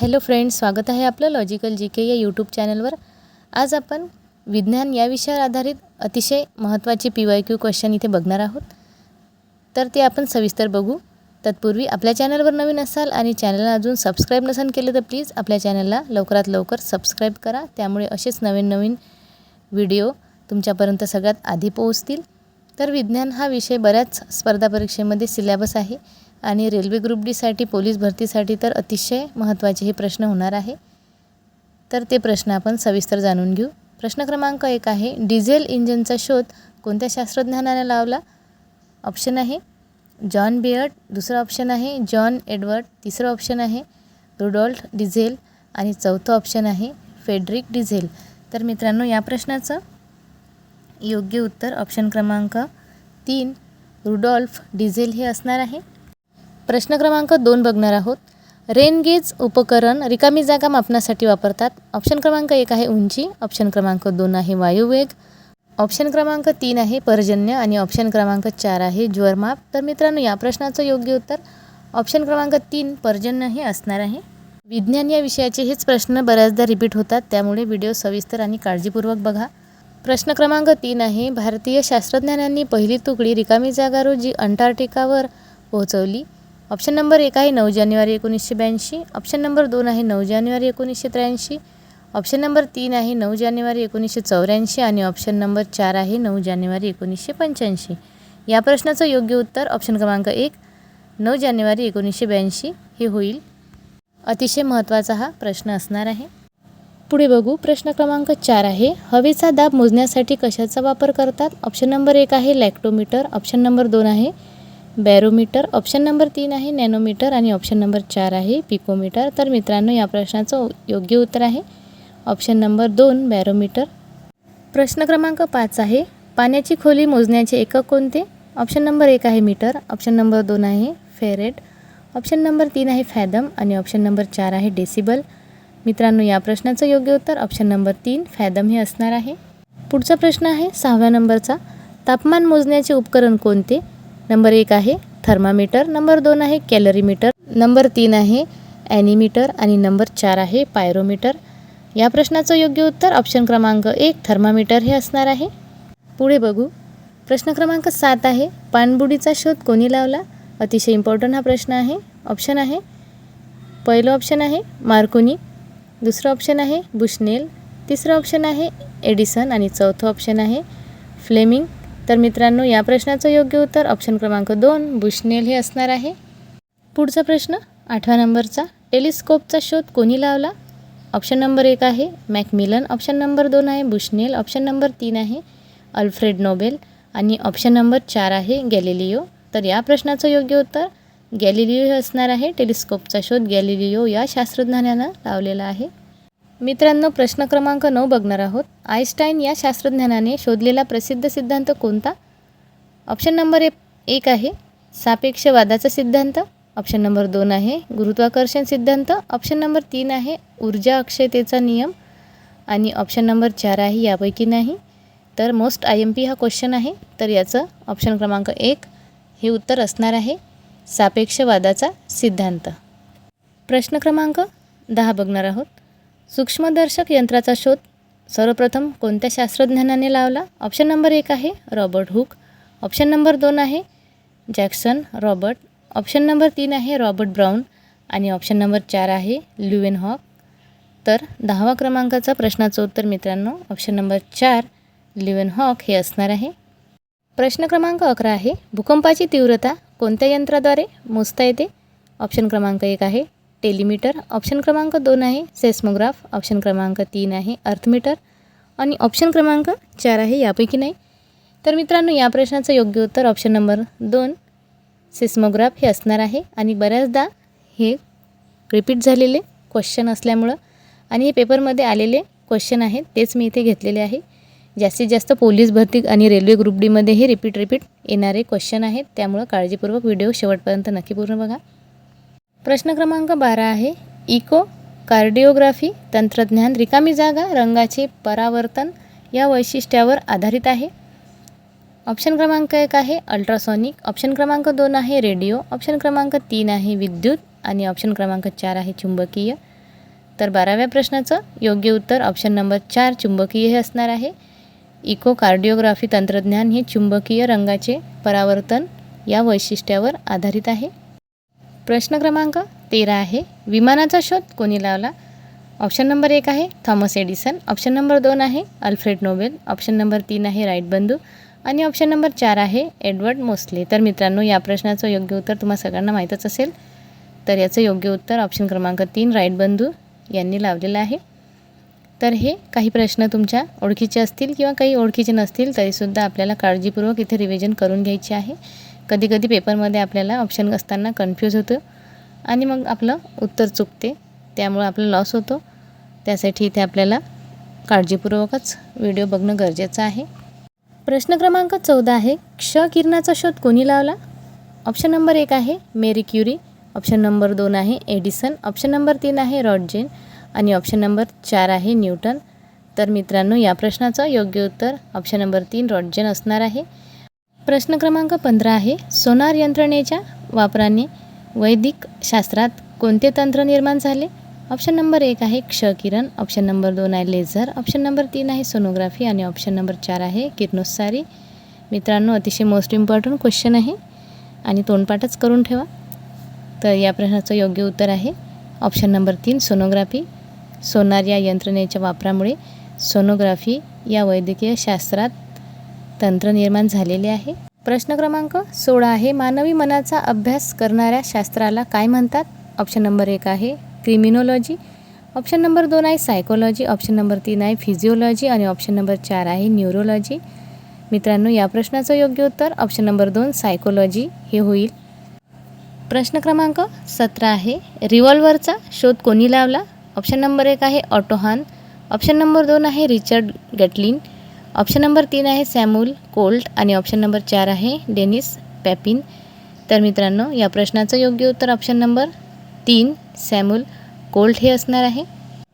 Hello friends स्वागत आहे आपलं लॉजिकल जी के या यूट्यूब चॅनलवर. आज आपण विज्ञान या विषयावर आधारित अतिशय महत्त्वाचे पी वाय क्यू क्वेश्चन इथे बघणार आहोत. तर ते आपण सविस्तर बघू. तत्पूर्वी आपल्या चॅनलवर नवीन असाल आणि चॅनलला अजून सबस्क्राईब नसेल केलं तर प्लीज आपल्या चॅनलला लवकरात लवकर सबस्क्राईब करा. त्यामुळे असेच नवीन नवीन व्हिडिओ तुमच्यापर्यंत सगळ्यात आधी पोहोचतील. तर विज्ञान हा विषय बऱ्याच स्पर्धा परीक्षेमध्ये सिलॅबस आहे. आणि रेल्वे ग्रुप डीसाठी पोलीस भरतीसाठी तर अतिशय महत्त्वाचे हे प्रश्न होणार आहे. तर ते प्रश्न आपण सविस्तर जाणून घेऊ. प्रश्न क्रमांक एक आहे डिझेल इंजिनचा शोध कोणत्या शास्त्रज्ञानाने लावला? ऑप्शन आहे जॉन बियर्ड दुसरं ऑप्शन आहे जॉन एडवर्ड. तिसरं ऑप्शन आहे रुडॉल्फ डिझेल. आणि चौथं ऑप्शन आहे फेड्रिक डिझेल. तर मित्रांनो या प्रश्नाचं योग्य उत्तर ऑप्शन क्रमांक तीन रुडॉल्फ डिझेल हे असणार आहे. प्रश्न क्रमांक दोन बघणार आहोत. रेनगेज उपकरण रिकामी जागा मापनासाठी वापरतात. ऑप्शन क्रमांक एक आहे उंची ऑप्शन क्रमांक दोन आहे वायुवेग ऑप्शन क्रमांक तीन आहे पर्जन्य आणि ऑप्शन क्रमांक चार आहे ज्वरमाप. तर मित्रांनो या प्रश्नाचं योग्य उत्तर ऑप्शन क्रमांक तीन पर्जन्य हे असणार आहे. विज्ञान या विषयाचे हेच प्रश्न बऱ्याचदा रिपीट होतात त्यामुळे व्हिडिओ सविस्तर आणि काळजीपूर्वक बघा. प्रश्न क्रमांक तीन आहे भारतीय शास्त्रज्ञांनी पहिली तुकडी रिकामी जागा रोजी अंटार्क्टिकावर पोहोचवली. ऑप्शन नंबर एक आहे नऊ जानेवारी एकोणीसशे ब्याऐंशी. ऑप्शन नंबर दोन आहे नऊ जानेवारी एकोणीसशे त्र्याऐंशी. ऑप्शन नंबर तीन आहे नऊ जानेवारी एकोणीसशे चौऱ्याऐंशी आणि ऑप्शन नंबर चार आहे नऊ जानेवारी एकोणीसशे पंच्याऐंशी. या प्रश्नाचं योग्य उत्तर ऑप्शन क्रमांक एक नऊ जानेवारी एकोणीसशे ब्याऐंशी. हे होईल. अतिशय महत्त्वाचा हा प्रश्न असणार आहे. पुढे बघू. प्रश्न क्रमांक चार आहे हवेचा दाब मोजण्यासाठी कशाचा वापर करतात? ऑप्शन नंबर एक आहे लॅक्टोमीटर. ऑप्शन नंबर दोन आहे बॅरोमीटर ऑप्शन नंबर तीन आहे नॅनोमीटर आणि ऑप्शन नंबर चार आहे पिकोमीटर. तर मित्रांनो या प्रश्नाचं योग्य उत्तर आहे. ऑप्शन नंबर दोन बॅरोमीटर. प्रश्न क्रमांक पाच आहे पाण्याची खोली मोजण्याचे एकक कोणते? ऑप्शन नंबर एक आहे मीटर ऑप्शन नंबर दोन आहे फेरेट ऑप्शन नंबर तीन आहे फॅदम आणि ऑप्शन नंबर चार आहे डेसिबल. मित्रांनो या प्रश्नाचं योग्य उत्तर ऑप्शन नंबर तीन फॅदम हे असणार आहे. पुढचा प्रश्न आहे सहाव्या नंबरचा. तापमान मोजण्याचे उपकरण कोणते? नंबर एक आहे थर्मामीटर नंबर दोन आहे कॅलरीमीटर नंबर तीन आहे ॲनिमीटर आणि नंबर चार आहे पायरोमीटर. या प्रश्नाचं योग्य उत्तर ऑप्शन क्रमांक एक थर्मामीटर हे असणार आहे. पुढे बघू. प्रश्न क्रमांक सात आहे पाणबुडीचा शोध कोणी लावला? अतिशय इम्पॉर्टंट हा प्रश्न आहे. ऑप्शन आहे. पहिलं ऑप्शन आहे मार्कोनी दुसरं ऑप्शन आहे बुशनेल तिसरं ऑप्शन आहे एडिसन आणि चौथं ऑप्शन आहे फ्लेमिंग. तर मित्रांनो या प्रश्नाचं योग्य उत्तर ऑप्शन क्रमांक दोन बुशनेल हे असणार आहे. पुढचा प्रश्न आठव्या नंबरचा टेलिस्कोपचा शोध कोणी लावला? ऑप्शन नंबर एक आहे मॅकमिलन. ऑप्शन नंबर दोन आहे बुशनेल. ऑप्शन नंबर तीन आहे अल्फ्रेड नोबेल. आणि ऑप्शन नंबर चार आहे गॅलिलिओ. तर या प्रश्नाचं योग्य उत्तर गॅलिलिओ हे असणार आहे टेलिस्कोपचा शोध गॅलिलिओ या शास्त्रज्ञानानं लावलेला आहे. मित्रांनो प्रश्न क्रमांक नऊ बघणार आहोत. आईस्टाईन या शास्त्रज्ञानाने शोधलेला प्रसिद्ध सिद्धांत कोणता? ऑप्शन नंबर एक एक आहे सापेक्षवादाचा सिद्धांत. ऑप्शन नंबर दोन आहे गुरुत्वाकर्षण सिद्धांत. ऑप्शन नंबर तीन आहे ऊर्जा अक्षयतेचा नियम. आणि ऑप्शन नंबर चार आहे यापैकी नाही. तर मोस्ट आय एम पी हा क्वेश्चन आहे. तर याचं ऑप्शन क्रमांक एक हे उत्तर असणार आहे. सापेक्षवादाचा सिद्धांत. प्रश्न क्रमांक दहा बघणार आहोत. सूक्ष्मदर्शक यंत्राचा शोध. सर्वप्रथम कोणत्या शास्त्रज्ञानाने लावला? ऑप्शन नंबर एक आहे रॉबर्ट हुक. ऑप्शन नंबर दोन आहे जॅक्सन रॉबर्ट. ऑप्शन नंबर तीन आहे रॉबर्ट ब्राऊन. आणि ऑप्शन नंबर चार आहे ल्युएन हॉक. तर दहावा क्रमांकाचा प्रश्नाचं उत्तर मित्रांनो ऑप्शन नंबर चार ल्युएन हॉक हे असणार आहे. प्रश्न क्रमांक अकरा आहे भूकंपाची तीव्रता कोणत्या यंत्राद्वारे मोजता येते? ऑप्शन क्रमांक एक आहे टेलिमीटर ऑप्शन क्रमांक दोन आहे सेस्मोग्राफ ऑप्शन क्रमांक तीन आहे अर्थमीटर आणि ऑप्शन क्रमांक चार आहे यापैकी नाही. तर मित्रांनो या प्रश्नाचं योग्य उत्तर ऑप्शन नंबर दोन सिस्मोग्राफ हे असणार आहे आणि बऱ्याचदा हे रिपीट झालेले क्वेश्चन असल्यामुळं आणि हे पेपरमध्ये आलेले क्वेश्चन आहेत तेच मी इथे घेतलेले आहे. जास्तीत जास्त पोलीस भरती आणि रेल्वे ग्रुप डीमध्ये हे रिपीट रिपीट येणारे क्वेश्चन आहेत त्यामुळं काळजीपूर्वक व्हिडिओ शेवटपर्यंत नक्की पूर्ण बघा. प्रश्न क्रमांक बारा आहे. इको कार्डिओग्राफी तंत्रज्ञान रिकामी जागा रंगाचे परावर्तन या वैशिष्ट्यावर आधारित आहे. ऑप्शन क्रमांक एक आहे अल्ट्रासॉनिक ऑप्शन क्रमांक दोन आहे रेडिओ ऑप्शन क्रमांक तीन आहे विद्युत आणि ऑप्शन क्रमांक चार आहे चुंबकीय. तर बाराव्या प्रश्नाचं योग्य उत्तर ऑप्शन नंबर चार चुंबकीय हे असणार आहे. इको कार्डिओग्राफी तंत्रज्ञान हे चुंबकीय रंगाचे परावर्तन या वैशिष्ट्यावर आधारित आहे. प्रश्न क्रमांक तेरा आहे. विमानाचा शोध कोणी लावला? ऑप्शन नंबर एक आहे थॉमस एडिसन. ऑप्शन नंबर दोन आहे अल्फ्रेड नोबेल. ऑप्शन नंबर तीन आहे राईट बंधू. आणि ऑप्शन नंबर चार आहे एडवर्ड मोस्ले. तर मित्रांनो या प्रश्नाचं योग्य उत्तर तुम्हाला सगळ्यांना माहीतच असेल. तर याचं योग्य उत्तर ऑप्शन क्रमांक तीन राईट बंधू यांनी लावलेलं आहे. तर हे काही प्रश्न तुमच्या ओळखीचे असतील किंवा काही ओळखीचे नसतील तरीसुद्धा आपल्याला काळजीपूर्वक इथे रिव्हिजन करून घ्यायचे आहे. कधी कधी पेपरमध्ये आपल्याला ऑप्शन असताना कन्फ्यूज होतं आणि मग आपलं उत्तर चुकते. त्यामुळं आपला लॉस होतो. त्यासाठी इथे आपल्याला काळजीपूर्वकच व्हिडिओ बघणं गरजेचं आहे. प्रश्न क्रमांक चौदा आहे क्ष किरणाचा शोध कोणी लावला? ऑप्शन नंबर एक आहे मेरी क्युरी ऑप्शन नंबर दोन आहे एडिसन ऑप्शन नंबर तीन आहे रॉडजेन आणि ऑप्शन नंबर चार आहे न्यूटन तर मित्रांनो या प्रश्नाचं योग्य उत्तर ऑप्शन नंबर तीन रॉडजेन असणार आहे. प्रश्न क्रमांक पंधरा आहे. सोनार यंत्रणेच्या वापराने वैदिक शास्त्रात कोणते तंत्र निर्माण झाले? ऑप्शन नंबर एक आहे क्षकिरण ऑप्शन नंबर दोन आहे लेझर ऑप्शन नंबर तीन आहे सोनोग्राफी आणि ऑप्शन नंबर चार आहे किरणोत्सारी. मित्रांनो अतिशय मोस्ट इम्पॉर्टंट क्वेश्चन आहे आणि तोंडपाठच करून ठेवा. तर या प्रश्नाचं योग्य उत्तर आहे. ऑप्शन नंबर तीन सोनोग्राफी. सोनार या यंत्रणेच्या वापरामुळे सोनोग्राफी या वैद्यकीय शास्त्रात तंत्र निर्माण झालेले आहे. प्रश्न क्रमांक सोळा आहे मानवी मनाचा अभ्यास करणाऱ्या शास्त्राला काय म्हणतात? ऑप्शन नंबर एक आहे क्रिमिनॉलॉजी ऑप्शन नंबर दोन आहे सायकोलॉजी ऑप्शन नंबर तीन आहे फिजिओलॉजी आणि ऑप्शन नंबर चार आहे न्यूरोलॉजी मित्रांनो या प्रश्नाचं योग्य उत्तर ऑप्शन नंबर दोन सायकोलॉजी हे होईल. प्रश्न क्रमांक सतरा आहे रिव्हॉल्वरचा शोध कोणी लावला? ऑप्शन नंबर एक आहे ऑटोहान ऑप्शन नंबर दोन आहे रिचर्ड गॅटलिन ऑप्शन नंबर तीन आहे सॅम्युल कोल्ट आणि ऑप्शन नंबर चार आहे डेनिस पॅपिन तर मित्रांनो या प्रश्नाचं योग्य उत्तर ऑप्शन नंबर तीन सॅम्युल कोल्ट हे असणार आहे.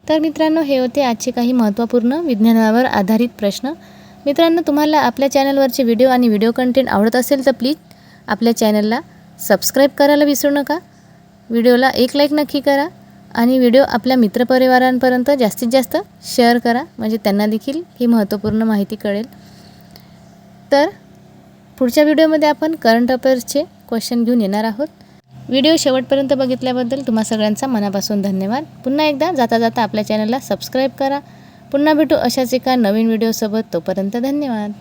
तर मित्रांनो हे होते आजचे काही महत्त्वपूर्ण विज्ञानावर आधारित प्रश्न. मित्रांनो तुम्हाला आपल्या चॅनलवरचे व्हिडिओ आणि व्हिडिओ कंटेंट आवडत असेल तर प्लीज आपल्या चॅनलला सबस्क्राईब करायला विसरू नका. व्हिडिओला एक लाईक नक्की करा. आणि व्हिडिओ आपल्या मित्रपरिवारांपर्यंत जास्तीत जास्त शेअर करा. म्हणजे त्यांना देखील ही महत्त्वपूर्ण माहिती कळेल. तर पुढच्या व्हिडिओमध्ये आपण करंट अफेअर्सचे क्वेश्चन घेऊन येणार आहोत. व्हिडिओ शेवटपर्यंत बघितल्याबद्दल तुम्हा सगळ्यांचा मनापासून धन्यवाद. पुन्हा एकदा जाता जाता आपल्या चॅनलला सबस्क्राईब करा. पुन्हा भेटू अशाच एका नवीन व्हिडिओसोबत तोपर्यंत धन्यवाद.